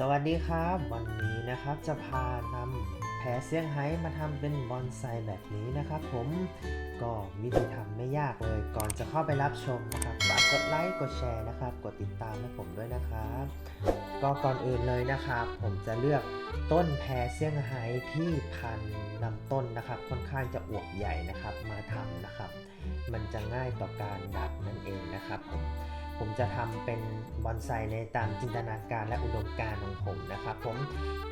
สวัสดีครับ วันนี้นะครับจะพานำแพรเซี่ยงไฮ้มาทำเป็นบอนไซแบบนี้นะครับ ผมก็วิธีทำไม่ยากเลย ก่อนจะเข้าไปรับชมนะครับฝากกดไลค์กดแชร์นะครับ กดติดตามให้ผมด้วยนะครับ ก็ก่อนอื่นเลยนะครับ ผมจะเลือกต้นแพรเซี่ยงไฮ้ที่พันลำต้นนะครับ ค่อนข้างจะอวบใหญ่นะครับมาทำนะครับ มันจะง่ายต่อการดัดนั่นเองนะครับผมผมจะทำเป็นบอนไซในตามจินตนาการและอุดมการของผมนะครับผม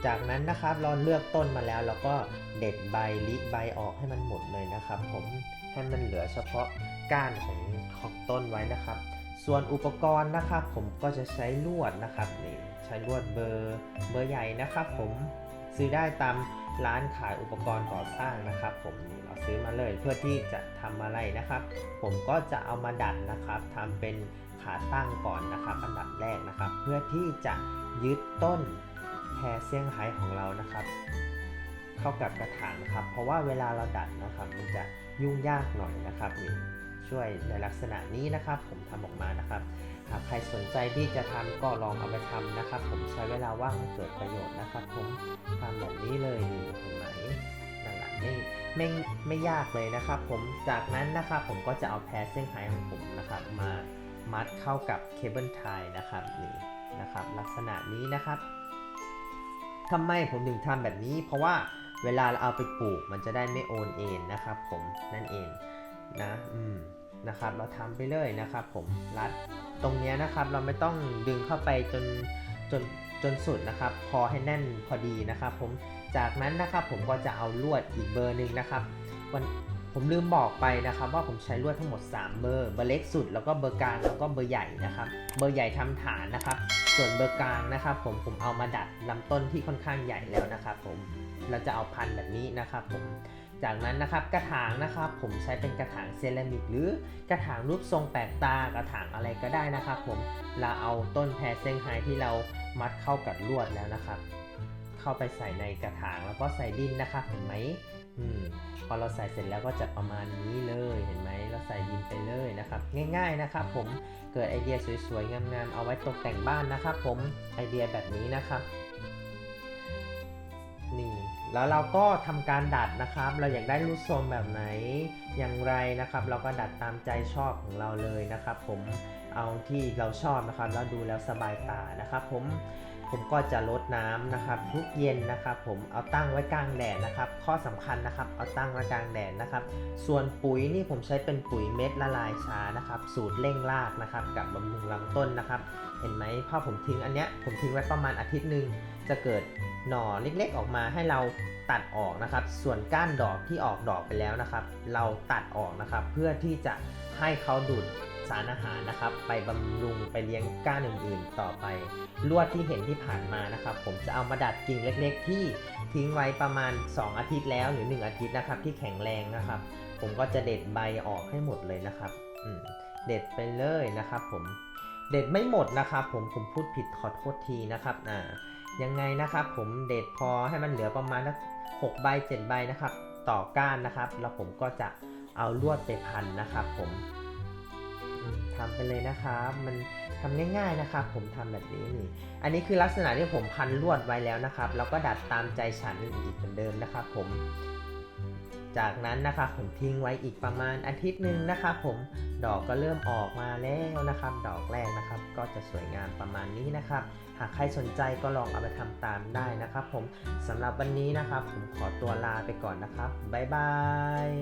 จากนั้นนะครับเราเลือกต้นมาแล้วเราก็เด็ดใบลิใบออกให้มันหมดเลยนะครับ ผมให้มันเหลือเฉพาะก้านของของต้นไว้นะครับ ส่วนอุปกรณ์นะครับ ผมก็จะใช้ลวดนะครับนี่ใช้ลวดเบอร์เบอร์ใหญ่นะครับ ผม ซื้อได้ตามร้านขายอุปกรณ์ก่อสร้างนะครับ ผมนี่เราซื้อมาเลยเพื่อที่จะทำอะไรนะครับ ผมก็จะเอามาดัดนะครับทำเป็นขาตั้งก่อนนะครับอันดับแรกนะครับ เพื่อที่จะยึดต้นแพรเซี่ยงไฮ้ของเรานะครับ เข้ากับกระถางนะครับ เพราะว่าเวลาเราดัดนะครับ มันจะยุ่งยากหน่อยนะครับนี่ช่วยในลักษณะนี้นะครับ ผมทำออกมานะครับ หากใครสนใจที่จะทำก็ลองเอาไปทำนะครับ ผมใช้เวลาว่างให้เกิดประโยชน์นะครับ ผมทำแบบนี้เลยนี่เห็นไหมนั่นแหละไม่ไม่ไม่ยากเลยนะครับ ผมจากนั้นนะครับผมก็จะเอาแพรเส้นไฮของผมนะครับ มามัดเข้ากับเคเบิลไทนะครับนี่นะครับลักษณะนี้นะครับทำไมผมถึงทำแบบนี้ เพราะว่าเวลาเราเอาไปปลูกมันจะได้ไม่โอนเอ็นนะครับ ผมนั่นเองนะ อืม นะครับ เราทำไปเลยนะครับผมรัดตรงนี้นะครับเราไม่ต้องดึงเข้าไปจนจนจนสุดนะครับ พอให้แน่นพอดีนะครับ ผมจากนั้นนะครับผมก็จะเอาลวดอีกเบอร์หนึ่งนะครับวันผมลืมบอกไปนะครับ ว่าผมใช้ลวดทั้งหมด 3 เบอร์เบอร์เล็กสุดแล้วก็เบอร์กลางแล้วก็เบอร์ใหญ่นะครับ เบอร์ใหญ่ทำฐานนะครับ ส่วนเบอร์กลางนะครับ ผมผมเอามาดัดลำต้นที่ค่อนข้างใหญ่แล้วนะครับ ผมเราจะเอาพันแบบนี้นะครับ ผม จากนั้นนะครับกระถางนะครับผมใช้เป็นกระถางเซรามิกหรือกระถางรูปทรงแปลกตากระถางอะไรก็ได้นะครับ ผมเราเอาต้นแพรเซี่ยงไฮ้ที่เรามัดเข้ากับลวดแล้วนะครับ เข้าไปใส่ในกระถางแล้วก็ใส่ดินนะครับเห็นไหมอืมพอเราใส่เสร็จแล้วก็จะประมาณนี้เลยเห็นไหมเราใส่ดินไปเลยนะครับ ง่าย ๆนะครับ ผมเกิดไอเดียสวยๆงามๆเอาไว้ตกแต่งบ้านนะครับ ผมไอเดียแบบนี้นะครับนี่ แล้วเราก็ทำการดัดนะครับ เราอยากได้รูปทรงแบบไหนอย่างไรนะครับ เราก็ดัดตามใจชอบของเราเลยนะครับ ผมเอาที่เราชอบนะครับแล้วดูแล้วสบายตานะครับ ผมผมก็จะลดน้ำนะครับ ทุกเย็นนะครับผมเอาตั้งไว้กลางแดดนะครับ ข้อสำคัญนะครับ เอาตั้งไว้กลางแดดนะครับ ส่วนปุ๋ยนี่ผมใช้เป็นปุ๋ยเม็ดละลายช้านะครับ สูตรเร่งรากนะครับกับบำรุงลำต้นนะครับ เห็นไหมพอผมทิ้งอันเนี้ยผมทิ้งไว้ประมาณอาทิตย์หนึ่งจะเกิดหน่อเล็กๆ ออกมาให้เราตัดออกนะครับ ส่วนก้านดอกที่ออกดอกไปแล้วนะครับ เราตัดออกนะครับ เพื่อที่จะให้เขาดูด สารอาหารนะครับ ไปบำรุงไปเลี้ยงก้านอื่นๆ ต่อไป ลวดที่เห็นที่ผ่านมานะครับ ผมจะเอามาดัดกิ่งเล็ก ๆ ที่ทิ้งไว้ประมาณ 2 อาทิตย์แล้วหรือ 1 อาทิตย์นะครับ ที่แข็งแรงนะครับ ผมก็จะเด็ดใบออกให้หมดเลยนะครับเด็ดไปเลยนะครับ ผมเด็ดไม่หมดนะครับผมผมพูดผิดขอโทษทีนะครับอ่ายังไงนะครับผมเด็ดพอให้มันเหลือประมาณสักหกใบเจ็ดใบนะครับ ต่อก้านนะครับ แล้วผมก็จะเอาลวดไปพันนะครับ ผม ทำไปเลยนะครับ มันทำง่ายๆนะครับ ผมทำแบบนี้นี่ อันนี้คือลักษณะที่ผมพันลวดไว้แล้วนะครับ แล้วก็ดัดตามใจฉันอีกเหมือนเดิมนะครับ ผม จากนั้นนะครับผมทิ้งไว้อีกประมาณอาทิตย์หนึ่งนะครับผม ดอกก็เริ่มออกมาแล้วนะครับ ดอกแรกนะครับ ก็จะสวยงามประมาณนี้นะครับ หากใครสนใจก็ลองเอาไปทำตามได้นะครับ ผมสำหรับวันนี้นะครับ ผมขอตัวลาไปก่อนนะครับบ๊ายบาย